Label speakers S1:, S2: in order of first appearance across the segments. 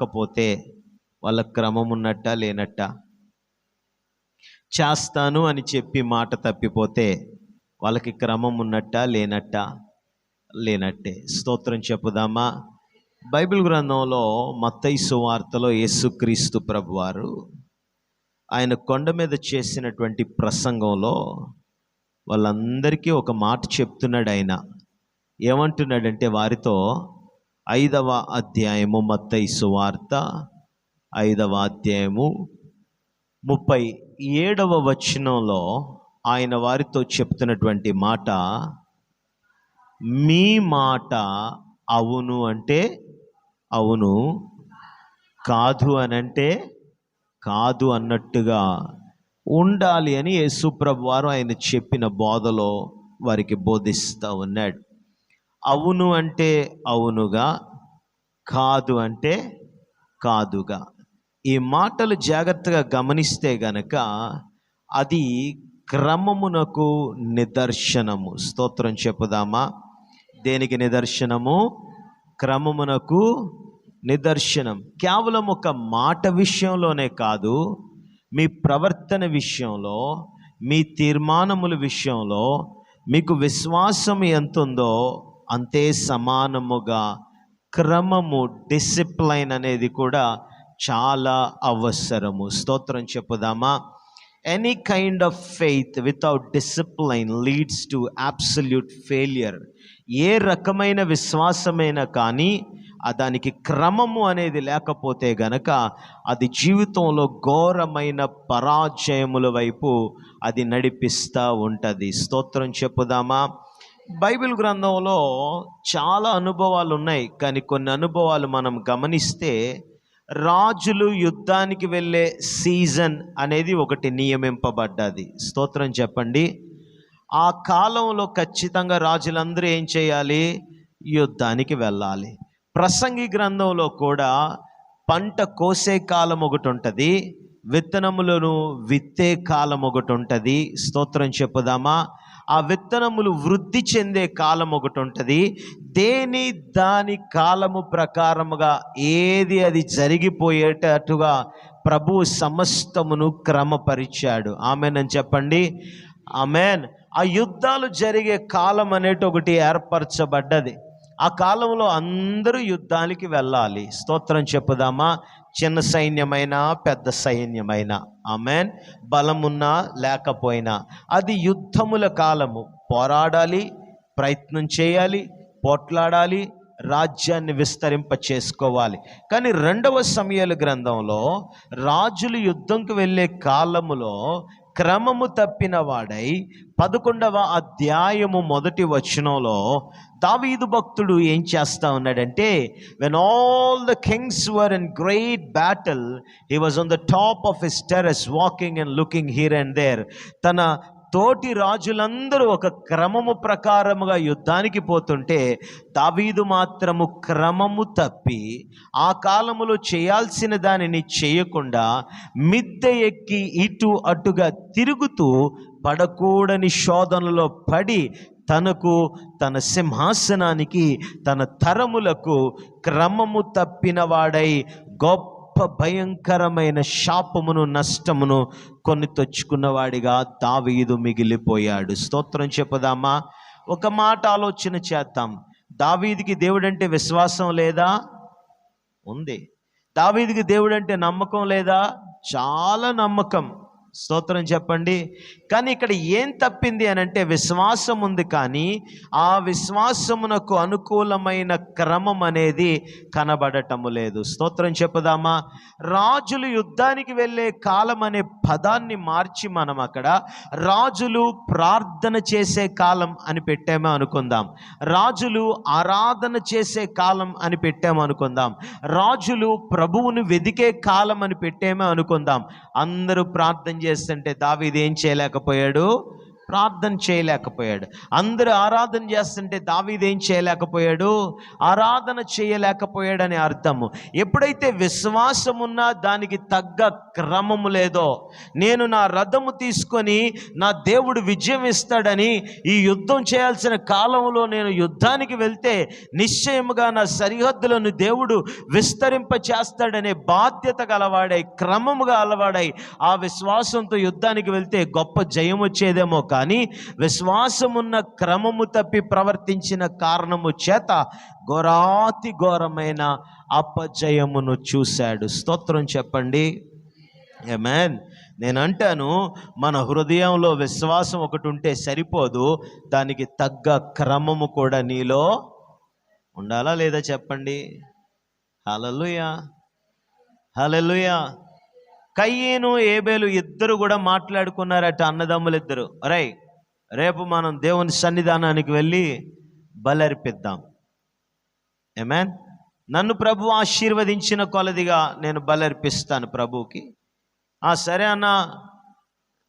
S1: చేయకపోతే వాళ్ళ క్రమం ఉన్నట్ట లేనట్ట? చేస్తాను అని చెప్పి మాట తప్పిపోతే వాళ్ళకి క్రమం ఉన్నట్ట లేనట్ట? లేనట్టే. స్తోత్రం చెప్పుదామా? బైబిల్ గ్రంథంలో మత్తయి సువార్తలో యేసుక్రీస్తు ప్రభువారు ఆయన కొండ మీద చేసినటువంటి ప్రసంగంలో వాళ్ళందరికీ ఒక మాట చెప్తున్నాడు ఆయన. ఏమంటున్నాడంటే వారితో ఐదవ అధ్యాయము మత్తై సువార్త ఐదవ అధ్యాయము ముప్పై ఏడవ వచనంలో ఆయన వారితో చెప్తున్నటువంటి మాట మీ మాట అవును అంటే అవును కాదు అని అంటే కాదు అన్నట్టుగా ఉండాలి అని యేసుప్రభు వారు ఆయన చెప్పిన బోధలో వారికి బోధిస్తూ ఉన్నాడు. అవును అంటే అవునుగా కాదు అంటే కాదుగా. ఈ మాటలు జాగ్రత్తగా గమనిస్తే గనక అది క్రమమునకు నిదర్శనము. స్తోత్రం చెప్పుదామా? దేనికి నిదర్శనము? క్రమమునకు నిదర్శనం. కేవలం ఒక మాట విషయంలోనే కాదు మీ ప్రవర్తన విషయంలో మీ తీర్మానముల విషయంలో మీకు విశ్వాసం ఎంతుందో అంతే సమానముగా క్రమము డిసిప్లైన్ అనేది కూడా చాలా అవసరము. స్తోత్రం చెప్పుదామా? Any kind of faith without discipline leads to absolute failure ఏ రకమైన విశ్వాసమైనా కానీ దానికి క్రమము అనేది లేకపోతే గనక అది జీవితంలో ఘోరమైన పరాజయముల వైపు అది నడిపిస్తూ ఉంటుంది. స్తోత్రం చెప్పుదామా? బైబిల్ గ్రంథంలో చాలా అనుభవాలు ఉన్నాయి. కానీ కొన్ని అనుభవాలు మనం గమనిస్తే రాజులు యుద్ధానికి వెళ్ళే సీజన్ అనేది ఒకటి నియమింపబడ్డది. స్తోత్రం చెప్పండి. ఆ కాలంలో ఖచ్చితంగా రాజులందరూ ఏం చేయాలి? యుద్ధానికి వెళ్ళాలి. ప్రసంగి గ్రంథంలో కూడా పంట కోసే కాలం ఒకటి ఉంటుంది విత్తనములను విత్తే కాలం ఒకటి ఉంటుంది. స్తోత్రం చెప్పుదామా? ఆ విత్తనములు వృద్ధి చెందే కాలం ఒకటి ఉంటుంది. దేని దాని కాలము ప్రకారముగా ఏది అది జరిగిపోయేటట్టుగా ప్రభు సమస్తమును క్రమపరిచాడు. ఆమెనని చెప్పండి. ఆమెన్. ఆ యుద్ధాలు జరిగే కాలం అనేటి ఒకటి ఏర్పరచబడ్డది. ఆ కాలంలో అందరూ యుద్ధానికి వెళ్ళాలి. స్తోత్రం చెప్పుదామా? చిన్న సైన్యమైనా పెద్ద సైన్యమైనా. ఆమెన్. బలమున్నా లేకపోయినా. అది యుద్ధముల కాలము. పోరాడాలి ప్రయత్నం చేయాలి పోట్లాడాలి రాజ్యాన్ని విస్తరింప చేసుకోవాలి కానీ రెండవ సమయాల గ్రంథంలో రాజులు యుద్ధంకు వెళ్ళే కాలములో క్రమము తప్పిన వాడై పదకొండవ అధ్యాయము మొదటి వచనంలో దావీదు భక్తుడు ఏం చేస్తా ఉన్నాడంటే when all the kings were in great battle he was on the top of his terrace walking and looking here and there తన తోటి రాజులందరూ ఒక క్రమము ప్రకారముగా యుద్ధానికి పోతుంటే దావీదు మాత్రము క్రమము తప్పి ఆ కాలములో చేయాల్సిన దానిని చేయకుండా మిద్దె ఎక్కి ఇటు అటుగా తిరుగుతూ పడకూడని శోధనలో పడి తనకు తన సింహాసనానికి తన తరములకు క్రమము తప్పిన వాడై గొప్ప భయంకరమైన శాపమును నష్టమును కొని తెచ్చుకున్నవాడిగా దావీదు మిగిలిపోయాడు. స్తోత్రం చెప్పుదామా? ఒక మాట ఆలోచన చేద్దాం. దావీదికి దేవుడంటే విశ్వాసం లేదా? ఉంది. దావీదికి దేవుడంటే నమ్మకం లేదా? చాలా నమ్మకం. స్తోత్రం చెప్పండి. కానీ ఇక్కడ ఏం తప్పింది అని అంటే విశ్వాసం ఉంది కానీ ఆ విశ్వాసమునకు అనుకూలమైన క్రమం అనేది కనబడటము లేదు. స్తోత్రం చెప్పుదామా? రాజులు యుద్ధానికి వెళ్ళే కాలం అనే పదాన్ని మార్చి మనం అక్కడ రాజులు ప్రార్థన చేసే కాలం అని పెట్టామో అనుకుందాం. రాజులు ఆరాధన చేసే కాలం అని పెట్టాము అనుకుందాం. రాజులు ప్రభువును వెదికే కాలం అని పెట్టామో అనుకుందాం. అందరూ ప్రార్థన చేస్తుంటే దావీది ఏం చేయలేకపోయాడు? ప్రార్థన చేయలేకపోయాడు. అందరూ ఆరాధన చేస్తుంటే దావీదేం చేయలేకపోయాడు? ఆరాధన చేయలేకపోయాడని అర్థము. ఎప్పుడైతే విశ్వాసం ఉన్నా దానికి తగ్గ క్రమము లేదో నేను నా రథము తీసుకొని నా దేవుడు విజయం ఇస్తాడని ఈ యుద్ధం చేయాల్సిన కాలంలో నేను యుద్ధానికి వెళ్తే నిశ్చయముగా నా సరిహద్దులను దేవుడు విస్తరింప చేస్తాడనే బాధ్యత గలవాడై క్రమముగా అలవాడై ఆ విశ్వాసంతో యుద్ధానికి వెళ్తే గొప్ప జయం వచ్చేదేమో కానీ విశ్వాసమున్న క్రమము తప్పి ప్రవర్తించిన కారణము చేత ఘోరాతి ఘోరమైన అపజయమును చూశాడు. స్తోత్రం చెప్పండి. ఏమేన్ నేను అంటాను మన హృదయంలో విశ్వాసం ఒకటి ఉంటే సరిపోదు దానికి తగ్గ క్రమము కూడా నీలో ఉండాలా లేదా చెప్పండి? హలలుయా హలలుయా కయ్యేను ఏబేలు ఇద్దరు కూడా మాట్లాడుకున్నారట అన్నదమ్ములు ఇద్దరు రై రేపు మనం దేవుని సన్నిధానానికి వెళ్ళి బలర్పిద్దాం. ఏమేన్ నన్ను ప్రభు ఆశీర్వదించిన కొలదిగా నేను బలర్పిస్తాను ప్రభువుకి. ఆ సరే అన్న.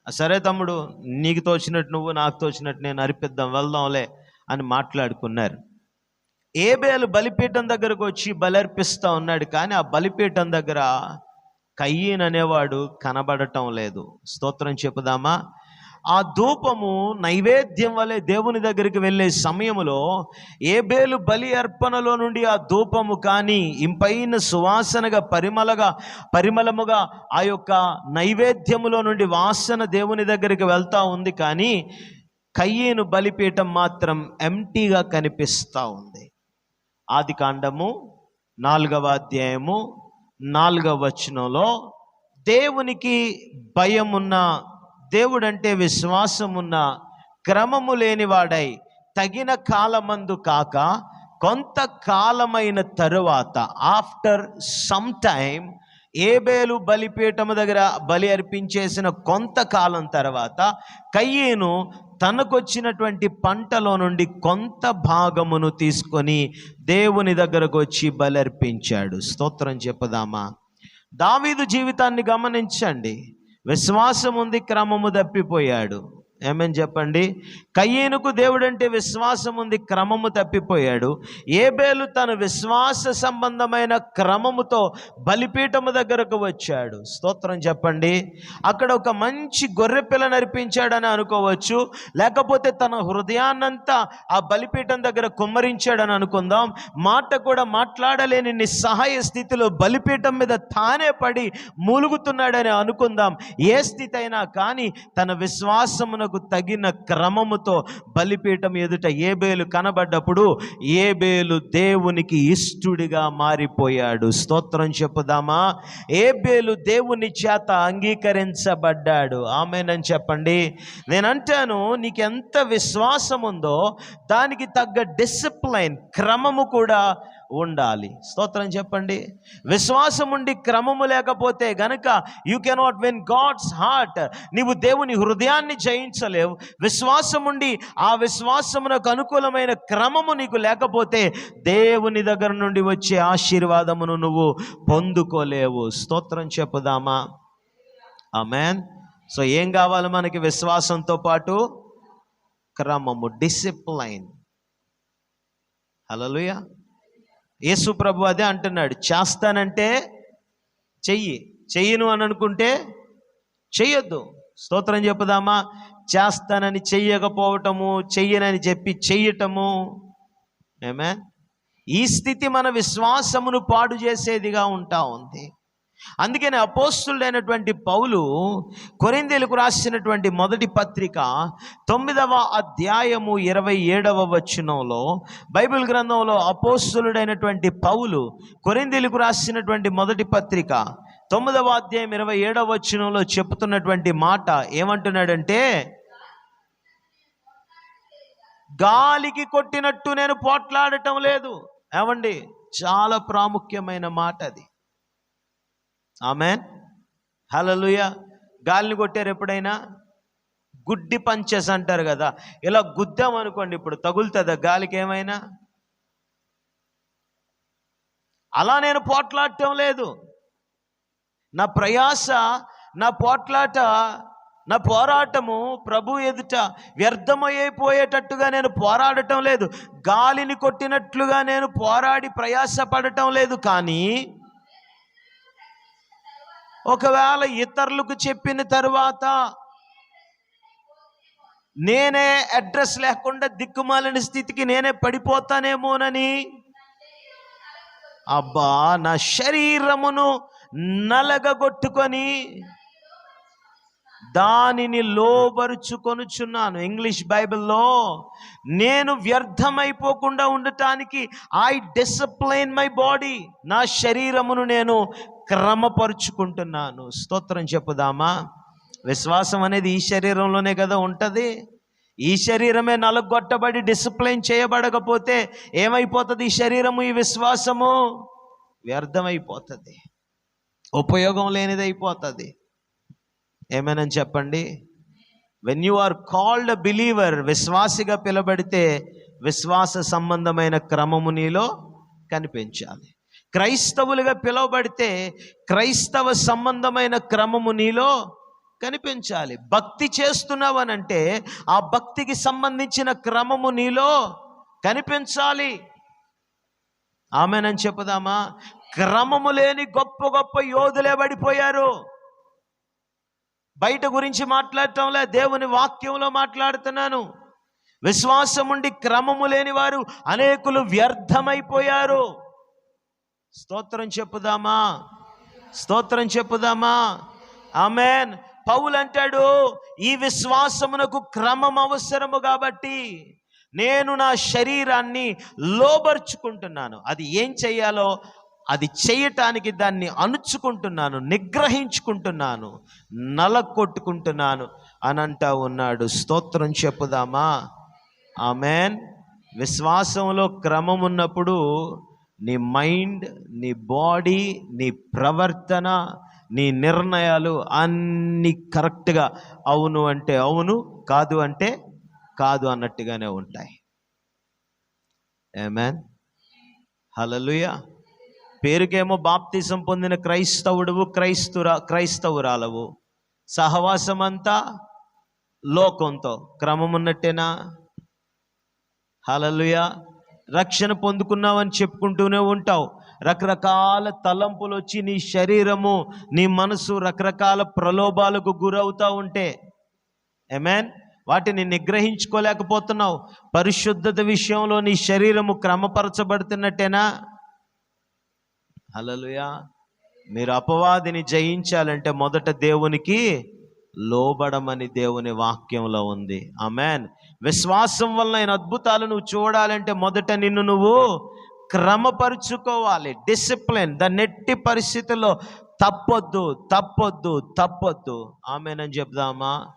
S1: సరే తమ్ముడు నీకు తోచినట్టు నువ్వు నాకు తోచినట్టు నేను అర్పిద్దాం వెళ్దాంలే అని మాట్లాడుకున్నారు. ఏబేలు బలిపీఠం దగ్గరకు వచ్చి బలర్పిస్తూ ఉన్నాడు కానీ ఆ బలిపీఠం దగ్గర కయ్యన్ అనేవాడు కనబడటం లేదు. స్తోత్రం చెప్పుదామా? ఆ ధూపము నైవేద్యం వలె దేవుని దగ్గరికి వెళ్ళే సమయములో ఏబేలు బలి అర్పణలో నుండి ఆ ధూపము కానీ ఇంపైన సువాసనగా పరిమళగా పరిమళముగా ఆ యొక్క నైవేద్యములో నుండి వాసన దేవుని దగ్గరికి వెళ్తా ఉంది కానీ కయ్యేను బలిపీఠం మాత్రం ఎంటీగా కనిపిస్తూ ఉంది. ఆది కాండము నాలుగవ అధ్యాయము నాలుగవ వచనంలో దేవునికి భయమున్న దేవుడంటే విశ్వాసమున్న క్రమము లేనివాడై తగిన కాలమందు కాక కొంతకాలమైన తరువాత ఆఫ్టర్ సమ్ టైం ఏబేలు బలిపీఠము దగ్గర బలి అర్పించేసిన కొంతకాలం తర్వాత కయ్యేను తనకొచ్చినటువంటి పంటలో నుండి కొంత భాగమును తీసుకొని దేవుని దగ్గరకు వచ్చి బలర్పించాడు. స్తోత్రం చెప్పదామా? దావీదు జీవితాన్ని గమనించండి. విశ్వాసం ఉంది క్రమము తప్పిపోయాడు. ఏమని చెప్పండి? కయ్యేనుకు దేవుడంటే విశ్వాసం ఉంది క్రమము తప్పిపోయాడు. ఏబేలు తన విశ్వాస సంబంధమైన క్రమముతో బలిపీఠము దగ్గరకు వచ్చాడు. స్తోత్రం చెప్పండి. అక్కడ ఒక మంచి గొర్రె పిల్ల నడిపించాడని అనుకోవచ్చు. లేకపోతే తన హృదయాన్నంతా ఆ బలిపీఠం దగ్గర కుమ్మరించాడని అనుకుందాం. మాట కూడా మాట్లాడలేని నిస్సహాయ స్థితిలో బలిపీఠం మీద తానే పడి మూలుగుతున్నాడని అనుకుందాం. ఏ స్థితి అయినా కానీ తన విశ్వాసమునకు తగిన క్రమముతో బలిపీఠం ఎదుట ఏబేలు కనబడ్డప్పుడు ఏబేలు దేవునికి ఇష్టుడిగా మారిపోయాడు. స్తోత్రం చెప్పుదామా? ఏబేలు దేవుని చేత అంగీకరించబడ్డాడు. ఆమెనని చెప్పండి. నేను అంటాను విశ్వాసం ఉందో దానికి తగ్గ డిసిప్లైన్ క్రమము కూడా ఉండాలి. స్తోత్రం చెప్పండి. విశ్వాసం ఉండి క్రమము లేకపోతే గనక you cannot win God's heart నీవు దేవుని హృదయాన్ని జయించలేవు. విశ్వాసం ఉండి ఆ విశ్వాసమునకు అనుకూలమైన క్రమము నీకు లేకపోతే దేవుని దగ్గర నుండి వచ్చే ఆశీర్వాదమును నువ్వు పొందుకోలేవు. స్తోత్రం చెప్పుదామా? ఆమెన్ సో ఏం కావాలి మనకి విశ్వాసంతో పాటు? క్రమము డిసిప్లైన్ హలోయా యేసు ప్రభు అదే అంటున్నాడు. చేస్తానంటే చెయ్యి. చెయ్యను అని అనుకుంటే చెయ్యొద్దు. స్తోత్రం చెప్పుదామా? చేస్తానని చెయ్యకపోవటము చెయ్యనని చెప్పి చెయ్యటము. ఏమే ఈ స్థితి మన విశ్వాసమును పాడు చేసేదిగా ఉంటా ఉంది. అందుకని అపోస్తుడైనటువంటి పౌలు కొరిందేలకు రాసినటువంటి మొదటి పత్రిక తొమ్మిదవ అధ్యాయము ఇరవై ఏడవ వచనంలో బైబిల్ గ్రంథంలో అపోస్తులుడైనటువంటి పౌలు కొరిందేలకు రాసినటువంటి మొదటి పత్రిక తొమ్మిదవ అధ్యాయం ఇరవై ఏడవ వచనంలో చెప్తున్నటువంటి మాట ఏమంటున్నాడంటే గాలికి కొట్టినట్టు నేను పోట్లాడటం లేదు. ఏమండి? చాలా ప్రాముఖ్యమైన మాట అది. ఆమె హలలుయ గాలిని కొట్టారు ఎప్పుడైనా? గుడ్డి పంచెస్ అంటారు కదా. ఇలా గుద్దాం అనుకోండి ఇప్పుడు తగులుతుందా గాలికి ఏమైనా? అలా నేను పోట్లాడటం లేదు. నా ప్రయాస నా పోట్లాట నా పోరాటము ప్రభు ఎదుట వ్యర్థమయ్యిపోయేటట్టుగా నేను పోరాడటం లేదు. గాలిని కొట్టినట్లుగా నేను పోరాడి ప్రయాసపడటం లేదు కానీ ఒకవేళ ఇతరులకు చెప్పిన తరువాత నేనే అడ్రస్ లేకుండా దిక్కుమాలిన స్థితికి నేనే పడిపోతానేమోనని? అబ్బా నా శరీరమును నలగగొట్టుకొని దానిని లోబరుచుకొనుచున్నాను. ఇంగ్లీష్ బైబిల్లో నేను వ్యర్థమైపోకుండా ఉండటానికి ఐ డిసిప్లైన్ మై బాడీ నా శరీరమును నేను క్రమపరుచుకుంటున్నాను. స్తోత్రం చెప్పుదామా? విశ్వాసం అనేది ఈ శరీరంలోనే కదా ఉంటుంది. ఈ శరీరమే నలగొట్టబడి డిసిప్లైన్ చేయబడకపోతే ఏమైపోతుంది ఈ శరీరము ఈ విశ్వాసము? వ్యర్థమైపోతుంది. ఉపయోగం లేనిది అయిపోతుంది ఏమైనా చెప్పండి? When you are called believer విశ్వాసిగా పిలబడితే విశ్వాస సంబంధమైన క్రమము నీలో కనిపించాలి. క్రైస్తవులుగా పిలువబడితే క్రైస్తవ సంబంధమైన క్రమము నీలో కనిపించాలి. భక్తి చేస్తున్నావనంటే ఆ భక్తికి సంబంధించిన క్రమము నీలో కనిపించాలి. ఆమెనని చెప్పుదామా? క్రమము లేని గొప్ప గొప్ప యోధులే పడిపోయారు. బయట గురించి మాట్లాడటంలే దేవుని వాక్యంలో మాట్లాడుతున్నాను. విశ్వాసం ఉండి క్రమము లేని వారు అనేకులు వ్యర్థమైపోయారు. స్తోత్రం చెప్పుదామా? స్తోత్రం చెప్పుదామా? ఆమెన్. పౌలు అంటాడు ఈ విశ్వాసమునకు క్రమం అవసరము కాబట్టి నేను నా శరీరాన్ని లోబర్చుకుంటున్నాను. అది ఏం చెయ్యాలో అది చేయటానికి దాన్ని అణుచుకుంటున్నాను నిగ్రహించుకుంటున్నాను నలకొట్టుకుంటున్నాను అని అంటా ఉన్నాడు. స్తోత్రం చెప్పుదామా? ఆమెన్. విశ్వాసంలో క్రమం ఉన్నప్పుడు నీ మైండ్ నీ బాడీ నీ ప్రవర్తన నీ నిర్ణయాలు అన్నీ కరెక్ట్గా అవును అంటే అవును కాదు అంటే కాదు అన్నట్టుగానే ఉంటాయి. ఏమేన్ హలలుయ పేరుకేమో బాప్తిసం పొందిన క్రైస్తవుడువు క్రైస్తురా క్రైస్తవురాలవు. సహవాసం అంతా లోకంతో. క్రమం ఉన్నట్టేనా హలలుయ రక్షణ పొందుకున్నావని చెప్పుకుంటూనే ఉంటావు. రకరకాల తలంపులు వచ్చి నీ శరీరము నీ మనసు రకరకాల ప్రలోభాలకు గురవుతూ ఉంటే ఎమెన్ వాటిని నిగ్రహించుకోలేకపోతున్నావు. పరిశుద్ధత విషయంలో నీ శరీరము క్రమపరచబడుతున్నట్టేనా? హలలుయా మీరు అపవాదిని జయించాలంటే మొదట దేవునికి లోబడమని దేవుని వాక్యంలో ఉంది. ఆమెన్ విశ్వాసం వల్ల ఆయన అద్భుతాలు నువ్వు చూడాలంటే మొదట నిన్ను నువ్వు క్రమపరుచుకోవాలి. డిసిప్లిన్ ద నెట్టి పరిస్థితుల్లో తప్పొద్దు తప్పొద్దు తప్పొద్దు. ఆమెనని చెప్దామా?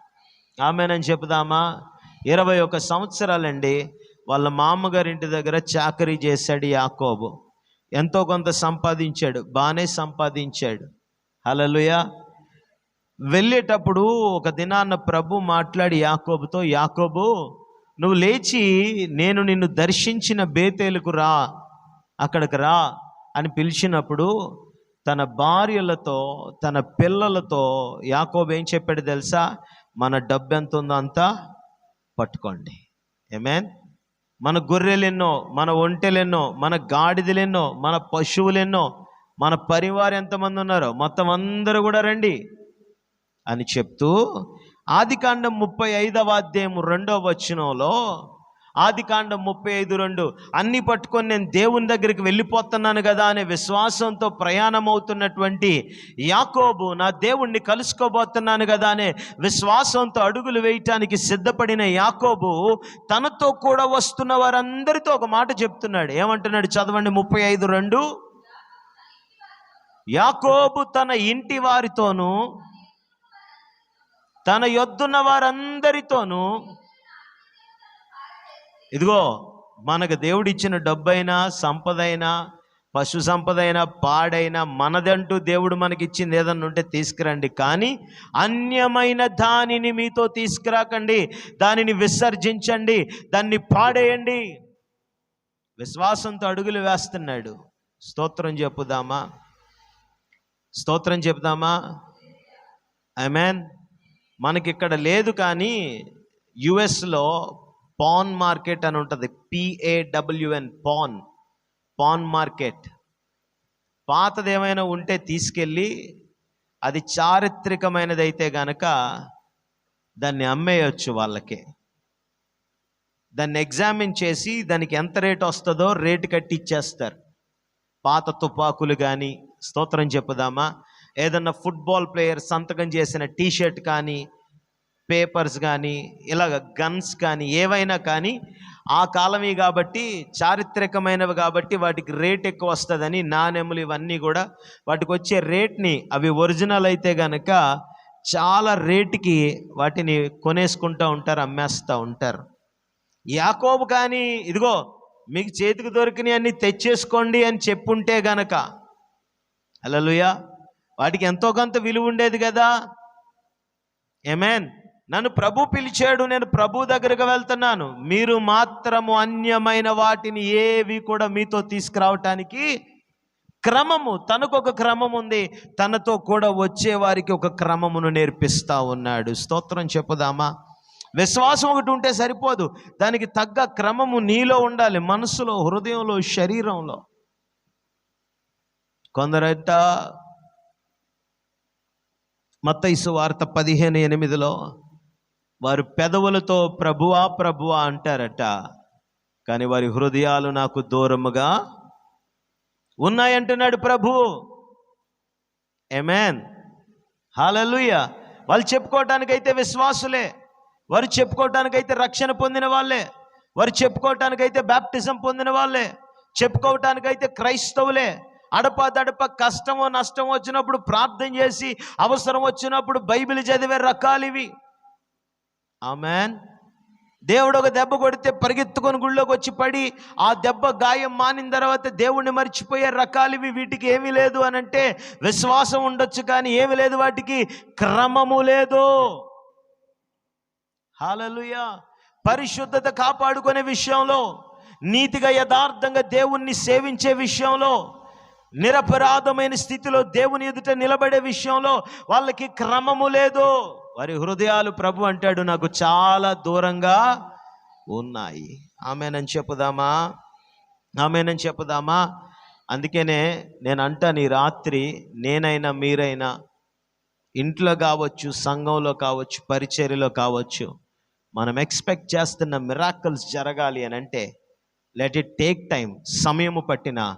S1: ఆమెనని చెప్దామా? ఇరవై ఒక సంవత్సరాలండి వాళ్ళ మామగారి ఇంటి దగ్గర చాకరీ చేశాడు యాకోబు. ఎంతో కొంత సంపాదించాడు బాగానే సంపాదించాడు. హలలుయా వెళ్ళేటప్పుడు ఒక దినాన్న ప్రభు మాట్లాడి యాకోబుతో యాకోబు నువ్వు లేచి నేను నిన్ను దర్శించిన బేతేలకు రా అక్కడికి రా అని పిలిచినప్పుడు తన భార్యలతో తన పిల్లలతో యాకోబు ఏం చెప్పాడు తెలుసా? మన డబ్బు ఎంత ఉందో అంతా పట్టుకోండి. ఏమేన్ మన గొర్రెలెన్నో మన ఒంటెలెన్నో మన గాడిదలెన్నో మన పశువులెన్నో మన పరివారం ఎంతమంది ఉన్నారో మొత్తం అందరూ కూడా రండి. అని చెప్తూ ఆదికాండం ముప్పై ఐదవ అధ్యాయం రెండవ వచనంలో ఆదికాండం ముప్పై ఐదు రెండు అన్ని పట్టుకొని నేను దేవుని దగ్గరికి వెళ్ళిపోతున్నాను కదా అనే విశ్వాసంతో ప్రయాణం అవుతున్నటువంటి యాకోబు నా దేవుణ్ణి కలుసుకోబోతున్నాను కదా అనే విశ్వాసంతో అడుగులు వేయటానికి సిద్ధపడిన యాకోబు తనతో కూడా వస్తున్న వారందరితో ఒక మాట చెప్తున్నాడు. ఏమంటున్నాడు చదవండి ముప్పై ఐదు రెండు? యాకోబు తన ఇంటి వారితోనూ తన యొద్దున్న వారందరితోనూ ఇదిగో మనకు దేవుడిచ్చిన డబ్బైనా సంపదైనా పశు సంపదైనా పాడైనా మనదంటూ దేవుడు మనకిచ్చింది ఏదన్నా ఉంటే తీసుకురండి. కానీ అన్యమైన దానిని మీతో తీసుకురాకండి. దానిని విసర్జించండి. దాన్ని పాడేయండి. విశ్వాసంతో అడుగులు వేస్తున్నాడు. స్తోత్రం చెప్పుదామా? స్తోత్రం చెప్దామా ఐ మనకి ఇక్కడ లేదు కానీ యుఎస్లో పాన్ మార్కెట్ అని ఉంటుంది. P A W N pawn. Pawn market. పాతది ఏమైనా ఉంటే తీసుకెళ్ళి అది చారిత్రికమైనదైతే గనక దాన్ని అమ్మేయచ్చు వాళ్ళకి. దాన్ని ఎగ్జామిన్ చేసి దానికి ఎంత రేట్ వస్తుందో రేటు కట్టి ఇచ్చేస్తారు పాత తుపాకులు కానీ స్తోత్రం చెప్పుదామా? ఏదన్నా ఫుట్బాల్ ప్లేయర్ సంతకం చేసిన టీ షర్ట్ కానీ పేపర్స్ కానీ ఇలాగ గన్స్ కానీ ఏవైనా కానీ ఆ కాలమే కాబట్టి చారిత్రకమైనవి కాబట్టి వాటికి రేట్ ఎక్కువ వస్తుందని నాణెములు ఇవన్నీ కూడా వాటికి వచ్చే రేట్ని అవి ఒరిజినల్ అయితే కనుక చాలా రేటుకి వాటిని కొనేసుకుంటూ ఉంటారు అమ్మేస్తూ ఉంటారు. యాకోబు కానీ ఇదిగో మీకు చేతికి దొరికినవి అన్నీ తెచ్చేసుకోండి అని చెప్పుంటే గనక. అలలుయా వాటికి ఎంతో కొంత విలువ ఉండేది కదా. ఏమేన్ నన్ను ప్రభు పిలిచాడు నేను ప్రభు దగ్గరకు వెళ్తున్నాను. మీరు మాత్రము అన్యమైన వాటిని ఏవి కూడా మీతో తీసుకురావటానికి క్రమము తనకు ఒక క్రమం ఉంది. తనతో కూడా వచ్చే వారికి ఒక క్రమమును నేర్పిస్తా ఉన్నాడు. స్తోత్రం చెప్పుదామా? విశ్వాసం ఒకటి ఉంటే సరిపోదు. దానికి తగ్గ క్రమము నీలో ఉండాలి మనసులో హృదయంలో శరీరంలో. కొందరట మత్తైసు వార్త పదిహేను ఎనిమిదిలో వారు పెదవులతో ప్రభువా ప్రభువా అంటారట. కానీ వారి హృదయాలు నాకు దూరముగా ఉన్నాయంటున్నాడు ప్రభు. ఎమెన్ హాలలుయ వాళ్ళు చెప్పుకోవటానికైతే విశ్వాసులే. వారు చెప్పుకోవటానికైతే రక్షణ పొందిన వాళ్ళే. వారు చెప్పుకోవటానికైతే బ్యాప్టిజం పొందిన వాళ్ళే. చెప్పుకోవటానికైతే క్రైస్తవులే. అడప దడప కష్టమో నష్టం వచ్చినప్పుడు ప్రార్థన చేసి అవసరం వచ్చినప్పుడు బైబిల్ చదివే రకాలు ఇవి. ఆమెన్. దేవుడు ఒక దెబ్బ కొడితే పరిగెత్తుకొని గుళ్ళోకి వచ్చి పడి ఆ దెబ్బ గాయం మానిన తర్వాత దేవుణ్ణి మర్చిపోయే రకాలివి వీటికి ఏమీ లేదు అని అంటే విశ్వాసం ఉండొచ్చు కానీ ఏమీ లేదు వాటికి. క్రమము లేదు. హాలలుయా పరిశుద్ధత కాపాడుకునే విషయంలో నీతిగా యథార్థంగా దేవుణ్ణి సేవించే విషయంలో నిరపరాధమైన స్థితిలో దేవుని ఎదుట నిలబడే విషయంలో వాళ్ళకి క్రమము లేదు. వారి హృదయాలు ప్రభు అంటాడు నాకు చాలా దూరంగా ఉన్నాయి. ఆమెనని చెప్పుదామా? ఆమెనని చెప్పుదామా? అందుకనే నేను అంటాను ఈ రాత్రి నేనైనా మీరైనా ఇంట్లో కావచ్చు సంఘంలో కావచ్చు పరిచర్యలో కావచ్చు మనం ఎక్స్పెక్ట్ చేస్తున్న మిరాకల్స్ జరగాలి అని అంటే లెట్ ఇట్ టేక్ టైం సమయము పట్టిన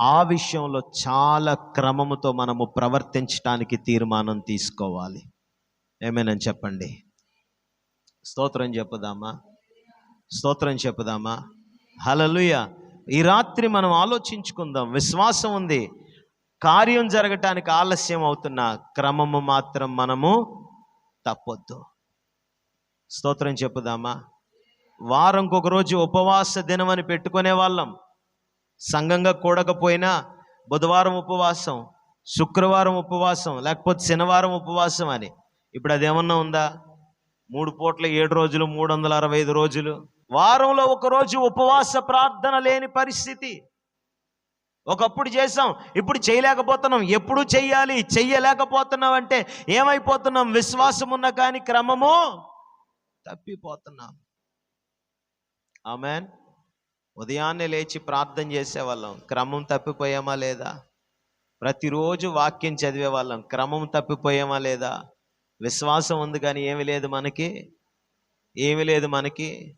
S1: ఆ విషయంలో చాలా క్రమముతో మనము ప్రవర్తించడానికి తీర్మానం తీసుకోవాలి. ఏమైనా చెప్పండి? స్తోత్రం చెప్పుదామా? స్తోత్రం చెప్పుదామా? హలలుయ ఈ రాత్రి మనం ఆలోచించుకుందాం. విశ్వాసం ఉంది. కార్యం జరగటానికి ఆలస్యం అవుతున్న క్రమము మాత్రం మనము తప్పొద్దు. స్తోత్రం చెప్పుదామా? వారంకొక రోజు ఉపవాస దినం అని పెట్టుకునే వాళ్ళం. సంఘంగా కూడకపోయినా బుధవారం ఉపవాసం శుక్రవారం ఉపవాసం లేకపోతే శనివారం ఉపవాసం అని. ఇప్పుడు అదేమన్నా ఉందా? మూడు పూట్ల ఏడు రోజులు మూడు వందల అరవై ఐదు రోజులు. వారంలో ఒక రోజు ఉపవాస ప్రార్థన లేని పరిస్థితి. ఒకప్పుడు చేసాం ఇప్పుడు చేయలేకపోతున్నాం. ఎప్పుడు చెయ్యాలి? చెయ్యలేకపోతున్నాం అంటే ఏమైపోతున్నాం? విశ్వాసం ఉన్న కానీ క్రమము తప్పిపోతున్నాం. ఆమెన్. ఉదయాన్నే లేచి ప్రార్థన చేసేవాళ్ళం. క్రమం తప్పిపోయామా లేదా? ప్రతిరోజు వాక్యం చదివే వాళ్ళం క్రమం తప్పిపోయామా లేదా? విశ్వాసం ఉంది కానీ ఏమి లేదు మనకి. ఏమి లేదు మనకి.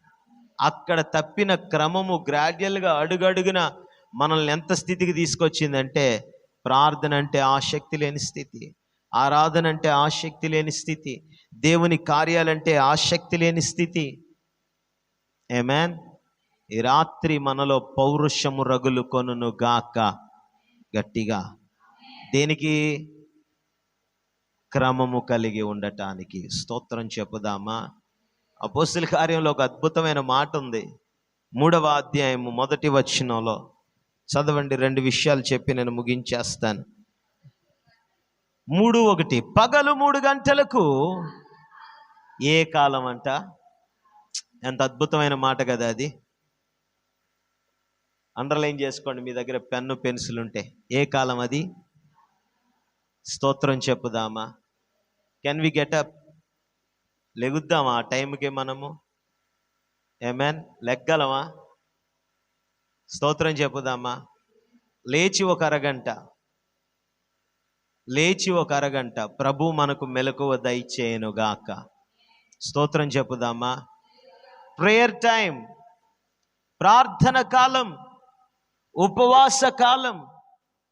S1: అక్కడ తప్పిన క్రమము గ్రాడ్యువల్గా అడుగడుగున మనల్ని ఎంత స్థితికి తీసుకొచ్చిందంటే ప్రార్థన అంటే ఆసక్తి లేని స్థితి. ఆరాధన అంటే ఆసక్తి లేని స్థితి. దేవుని కార్యాలంటే ఆసక్తి లేని స్థితి. ఏమేన్ ఈ రాత్రి మనలో పౌరుషము రగులు కొనును గాక గట్టిగా. దేనికి? క్రమము కలిగి ఉండటానికి. స్తోత్రం చెప్పుదామా? అపోస్తుల కార్యంలో ఒక అద్భుతమైన మాట ఉంది మూడవ అధ్యాయము మొదటి వచ్చినలో చదవండి రెండు విషయాలు చెప్పి నేను ముగించేస్తాను. మూడు ఒకటి. పగలు మూడు గంటలకు ఏ కాలం అంట ఎంత అద్భుతమైన మాట కదా అది. అండర్లైన్ చేసుకోండి మీ దగ్గర పెన్ను పెన్సిల్ ఉంటే ఏ కాలం అది? స్తోత్రం చెప్పుదామా? కెన్ వి గెట్ అప్ లెగుద్దామా ఆ టైంకి మనము? ఏమేన్ లెగ్గలమా? స్తోత్రం చెప్పుదామా? లేచి ఒక అరగంట. లేచి ఒక అరగంట. ప్రభు మనకు మెలకువ దయచేయనుగాక. స్తోత్రం చెప్పుదామా? ప్రేయర్ టైం ప్రార్థన కాలం. ఉపవాస కాలం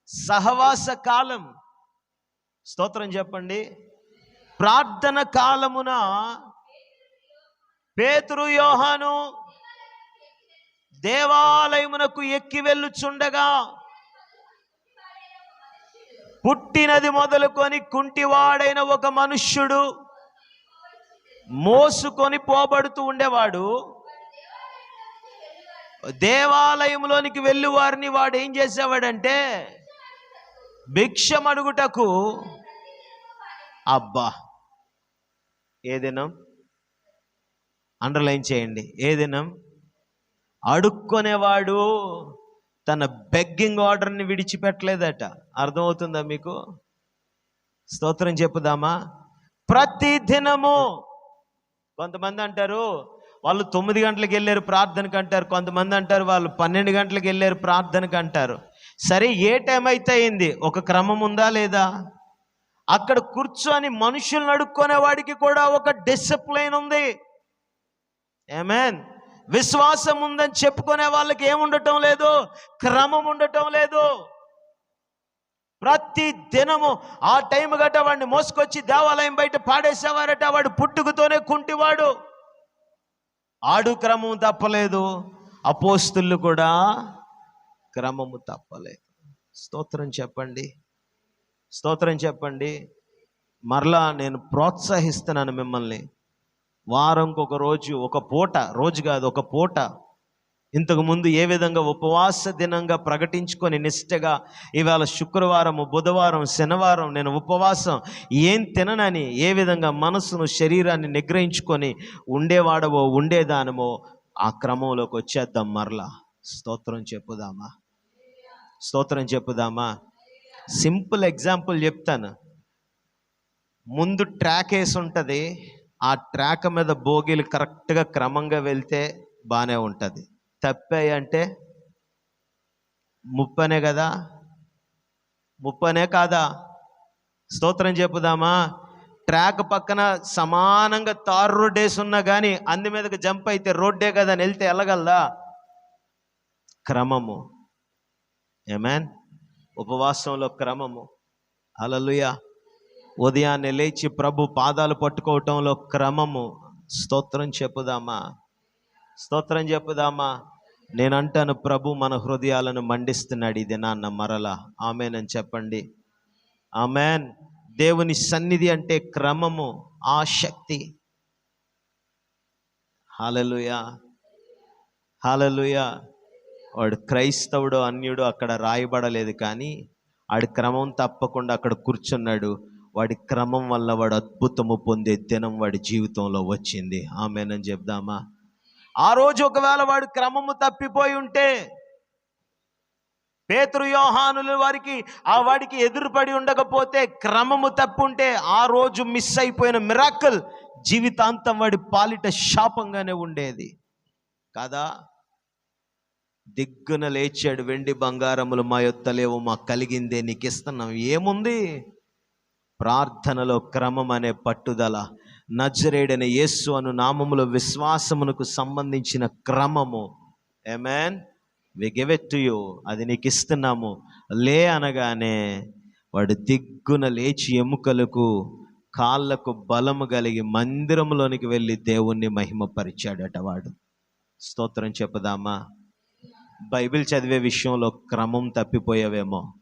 S1: సహవాస కాలం. స్తోత్రం చెప్పండి. ప్రార్థన కాలమున పేతురు యోహాను దేవాలయమునకు ఎక్కి వెళ్ళుచుండగా పుట్టినది మొదలుకొని కుంటివాడైన ఒక మనుష్యుడు మోసుకొని పోబడుతూ ఉండేవాడు. దేవాలయంలోనికి వెళ్ళి వారిని వాడు ఏం చేసేవాడంటే భిక్షమడుగుటకు అబ్బా ఏ దినం? అండర్లైన్ చేయండి. ఏ దినం? అడుక్కునేవాడు తన బెగ్గింగ్ ఆర్డర్ని విడిచిపెట్టలేదట. అర్థమవుతుందా మీకు? స్తోత్రం చెప్పుదామా? ప్రతి దినము కొంతమంది అంటారు వాళ్ళు తొమ్మిది గంటలకు వెళ్ళారు ప్రార్థనకు అంటారు కొంతమంది అంటారు వాళ్ళు పన్నెండు గంటలకు వెళ్ళారు ప్రార్థనకు అంటారు సరే ఏ టైం అయితే అయింది? ఒక క్రమం ఉందా లేదా? అక్కడ కూర్చొని మనుషులను అడుక్కునే వాడికి కూడా ఒక డిసిప్లైన్ ఉంది. ఏమేన్ విశ్వాసం ఉందని చెప్పుకునే వాళ్ళకి ఏముండటం లేదు? క్రమం ఉండటం లేదు. ప్రతి దినము ఆ టైం గట్ట వాడిని మోసుకొచ్చి దేవాలయం బయట పాడేసేవారట. వాడు పుట్టుకతోనే కుంటివాడు. ఆడు క్రమం తప్పలేదు అపోస్తులు కూడా క్రమము తప్పలేదు. స్తోత్రం చెప్పండి స్తోత్రం చెప్పండి. మరలా నేను ప్రోత్సహిస్తున్నాను మిమ్మల్ని. వారంకొక ఒక రోజు ఒక పూట రోజు కాదు ఒక పూట ఇంతకు ముందు ఏ విధంగా ఉపవాస దినంగా ప్రకటించుకొని నిష్టగా ఇవాళ శుక్రవారము బుధవారం శనివారం నేను ఉపవాసం ఏం తిననని ఏ విధంగా మనసును శరీరాన్ని నిగ్రహించుకొని ఉండేవాడవో ఉండేదానమో ఆ క్రమంలోకి వచ్చేద్దాం మరలా. స్తోత్రం చెప్పుదామా? స్తోత్రం చెప్పుదామా? సింపుల్ ఎగ్జాంపుల్ చెప్తాను. ముందు ట్రాక్ వేసి ఉంటుంది. ఆ ట్రాక్ మీద బోగీలు కరెక్ట్గా క్రమంగా వెళ్తే బాగానే ఉంటుంది. తప్పాయి అంటే ముప్పనే కదా? ముప్పనే కాదా? స్తోత్రం చెప్పుదామా? ట్రాక్ పక్కన సమానంగా తారు రోడ్ వేసి ఉన్నా కానీ అందు మీదకి జంప్ అయితే రోడ్డే కదా అని వెళ్తే వెళ్ళగలదా క్రమము. ఏమేన్ ఉపవాసంలో క్రమము. అలలుయ ఉదయాన్నే లేచి ప్రభు పాదాలు పట్టుకోవటంలో క్రమము. స్తోత్రం చెప్పుదామా? స్తోత్రం చెప్పుదామా? నేను అంటాను ప్రభు మన హృదయాలను మండిస్తున్నాడు ఇది నాన్న మరలా. ఆమెనని చెప్పండి. ఆమెన్. దేవుని సన్నిధి అంటే క్రమము ఆసక్తి హాలలుయా. హాలలుయా. వాడు క్రైస్తవుడు అన్యుడు అక్కడ రాయబడలేదు కానీ వాడి క్రమం తప్పకుండా అక్కడ కూర్చున్నాడు. వాడి క్రమం వల్ల వాడు అద్భుతము పొందే దినం వాడి జీవితంలో వచ్చింది. ఆమెనని చెప్దామా? ఆ రోజు ఒకవేళ వాడు క్రమము తప్పిపోయి ఉంటే పేతురు వారికి ఆ వాడికి ఎదురుపడి ఉండకపోతే క్రమము తప్పుంటే ఆ రోజు మిస్ అయిపోయిన మిరాకల్ జీవితాంతం వాడి పాలిట శాపంగానే ఉండేది. కాదా? దిగ్గున లేచాడు వెండి బంగారములు మా యొత్తలేవు మా మాకు కలిగిందే నీకు ఇస్తున్నాం ఏముంది? ప్రార్థనలో క్రమం అనే పట్టుదల. నజరేడని యేసు అను నామములో విశ్వాసమునకు సంబంధించిన క్రమము. Amen we give it to you అది నీకు ఇస్తున్నాము. లే అనగానే వాడు దిగ్గున లేచి ఎముకలకు కాళ్ళకు బలము కలిగి మందిరంలోనికి వెళ్ళి దేవుణ్ణి మహిమపరిచాడట వాడు. స్తోత్రం చెప్పుదామా? బైబిల్ చదివే విషయంలో క్రమం తప్పిపోయావేమో.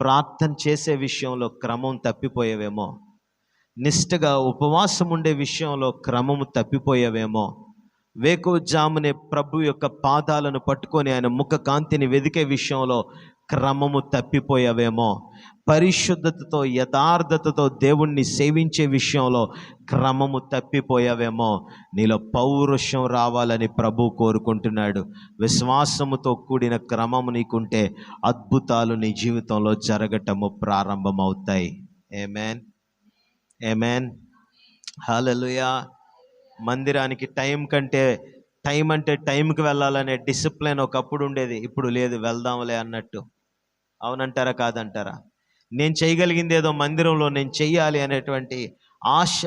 S1: ప్రార్థన చేసే విషయంలో క్రమం తప్పిపోయావేమో. నిష్టగా ఉపవాసం ఉండే విషయంలో క్రమము తప్పిపోయావేమో. వేకువజామునే ప్రభు యొక్క పాదాలను పట్టుకొని ఆయన ముఖ కాంతిని వెదికే విషయంలో క్రమము తప్పిపోయావేమో. పరిశుద్ధతతో యథార్థతతో దేవుణ్ణి సేవించే విషయంలో క్రమము తప్పిపోయావేమో. నీలో పౌరుషం రావాలని ప్రభు కోరుకుంటున్నాడు. విశ్వాసముతో కూడిన క్రమము నీకుంటే అద్భుతాలు నీ జీవితంలో జరగటము ప్రారంభమవుతాయి. ఏమేన్ ఏమేన్ హాలలుయా మందిరానికి టైం కంటే టైం అంటే టైంకి వెళ్ళాలనే డిసిప్లిన్ ఒకప్పుడు ఉండేది. ఇప్పుడు లేదు వెళ్దాంలే అన్నట్టు. అవునంటారా కాదంటారా? నేను చేయగలిగింది ఏదో మందిరంలో నేను చెయ్యాలి అనేటువంటి ఆశ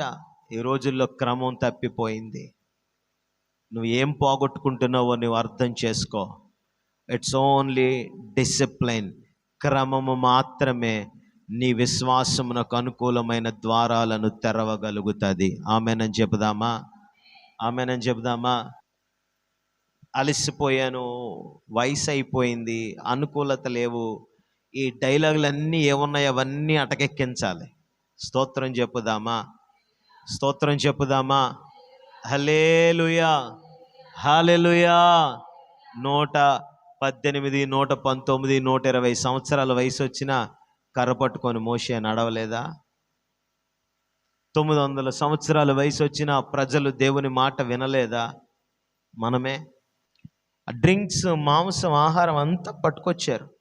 S1: ఈ రోజుల్లో క్రమం తప్పిపోయింది. నువ్వు ఏం పోగొట్టుకుంటున్నావో నువ్వు అర్థం చేసుకో. ఇట్స్ ఓన్లీ డిసిప్లిన్ క్రమము మాత్రమే. నీ విశ్వాసమునకు అనుకూలమైన ద్వారాలను తెరవగలుగుతుంది. ఆమెనని చెబుదామా? ఆమెనని చెబుదామా? అలసిపోయాను వయసు అయిపోయింది అనుకూలత లేవు. ఈ డైలాగులన్నీ ఏమున్నాయి? అవన్నీ అటకెక్కించాలి. స్తోత్రం చెప్పుదామా స్తోత్రం చెప్పుదామా హలేలుయా హాలెలుయా నూట పద్దెనిమిది నూట పంతొమ్మిది నూట ఇరవై సంవత్సరాల వయసు వచ్చిన కర్ర పట్టుకొని మోసే నడవలేదా? తొమ్మిది వందల సంవత్సరాల వయసు వచ్చిన ప్రజలు దేవుని మాట వినలేదా? మనమే. ఆ డ్రింక్స్ మాంసం ఆహారం అంతా పట్టుకొచ్చారు.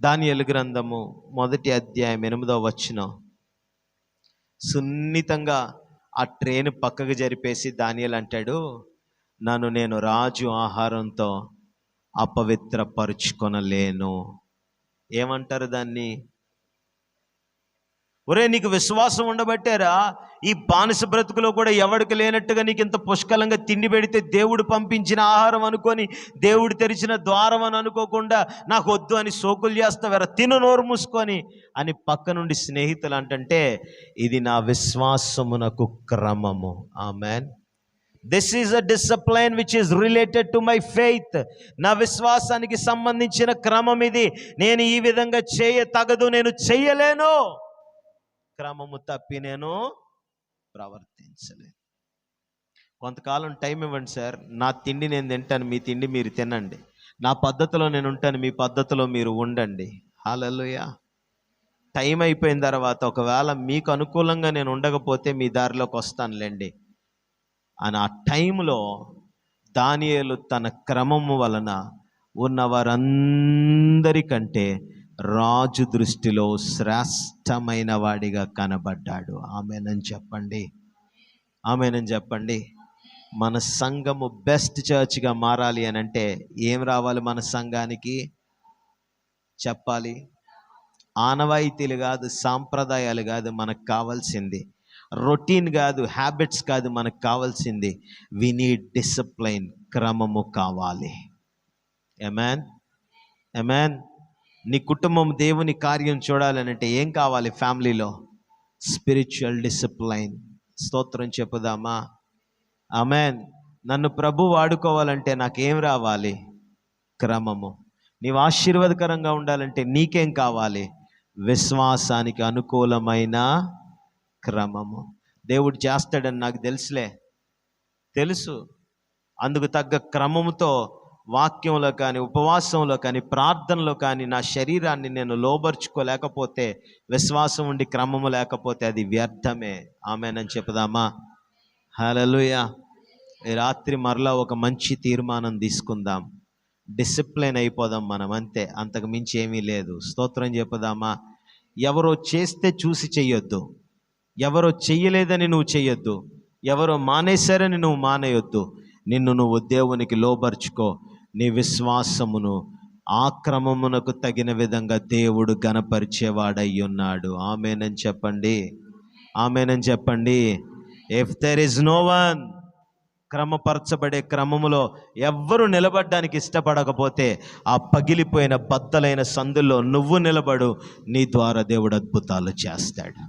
S1: దానియలు గ్రంథము మొదటి అధ్యాయం ఎనిమిదో వచ్చిన సున్నితంగా ఆ ట్రైన్ పక్కకు జరిపేసి దానియలు అంటాడు నన్ను నేను రాజు ఆహారంతో అపవిత్రపరుచుకొనలేను. ఏమంటారు దాన్ని? ఒరే నీకు విశ్వాసం ఉండబట్టారా? ఈ బానిస బ్రతుకులో కూడా ఎవడికి లేనట్టుగా నీకు ఇంత పుష్కలంగా తిండి పెడితే దేవుడు పంపించిన ఆహారం అనుకొని దేవుడు తెరిచిన ద్వారం అని అనుకోకుండా నాకు వద్దు అని సోకులు చేస్తావారా? తిను నోరు మూసుకొని అని పక్క నుండి స్నేహితులు అంటంటే ఇది నా విశ్వాసమునకు క్రమము. Amen. This is a discipline which is related to my faith నా విశ్వాసానికి సంబంధించిన క్రమం ఇది. నేను ఈ విధంగా చేయ తగదు నేను చెయ్యలేను క్రమము తప్పి నేను ప్రవర్తించలేను. కొంతకాలం టైం ఇవ్వండి సార్. నా తిండి నేను తింటాను మీ తిండి మీరు తినండి. నా పద్ధతిలో నేను ఉంటాను మీ పద్ధతిలో మీరు ఉండండి. హాలలుయా టైం అయిపోయిన తర్వాత ఒకవేళ మీకు అనుకూలంగా నేను ఉండకపోతే మీ దారిలోకి వస్తానులేండి. అని ఆ టైంలో దానియేలు తన క్రమము వలన ఉన్న వారందరికంటే రాజు దృష్టిలో శ్రేష్టమైన వాడిగా కనబడ్డాడు. ఆమెనని చెప్పండి. ఆమెనని చెప్పండి. మన సంఘము బెస్ట్ చర్చ్గా మారాలి అని అంటే ఏం రావాలి మన సంఘానికి? చెప్పాలి. ఆనవాయితీలు కాదు సాంప్రదాయాలు కాదు మనకు కావాల్సింది. రొటీన్ కాదు హ్యాబిట్స్ కాదు మనకు కావాల్సింది. వి నీడ్ డిసిప్లైన్ క్రమము కావాలి. ఎమాన్ ఎమాన్ నీ కుటుంబం దేవుని కార్యం చూడాలనంటే ఏం కావాలి ఫ్యామిలీలో? స్పిరిచువల్ డిసిప్లైన్ స్తోత్రం చెప్పుదామా? అమెన్ నన్ను ప్రభు వాడుకోవాలంటే నాకేం రావాలి? క్రమము. నీవు ఆశీర్వాదకరంగా ఉండాలంటే నీకేం కావాలి? విశ్వాసానికి అనుకూలమైన క్రమము. దేవుడు చేస్తాడని నాకు తెలుసులే. తెలుసు. అందుకు తగ్గ క్రమముతో వాక్యంలో కానీ ఉపవాసంలో కానీ ప్రార్థనలో కానీ నా శరీరాన్ని నేను లోబర్చుకోలేకపోతే విశ్వాసం ఉండి క్రమము లేకపోతే అది వ్యర్థమే. ఆమెనని చెప్పుదామా? హలలుయ ఈ రాత్రి మరలా ఒక మంచి తీర్మానం తీసుకుందాం. డిసిప్లిన్ అయిపోదాం మనం అంతే. అంతకు మించి ఏమీ లేదు. స్తోత్రం చెప్పుదామా? ఎవరో చేస్తే చూసి చెయ్యొద్దు. ఎవరో చెయ్యలేదని నువ్వు చెయ్యొద్దు. ఎవరో మానేశారని నువ్వు మానేయొద్దు. నిన్ను నువ్వు దేవునికి లోబర్చుకో. నీ విశ్వాసమును ఆ క్రమమునకు తగిన విధంగా దేవుడు గణపరిచేవాడై ఉన్నాడు ఆమెనని చెప్పండి. ఆమెనని చెప్పండి. If there is no one క్రమపరచబడే క్రమములో ఎవ్వరు నిలబడడానికి ఇష్టపడకపోతే ఆ పగిలిపోయిన బద్దలైన సందుల్లో నువ్వు నిలబడు. నీ ద్వారా దేవుడు అద్భుతాలు చేస్తాడు.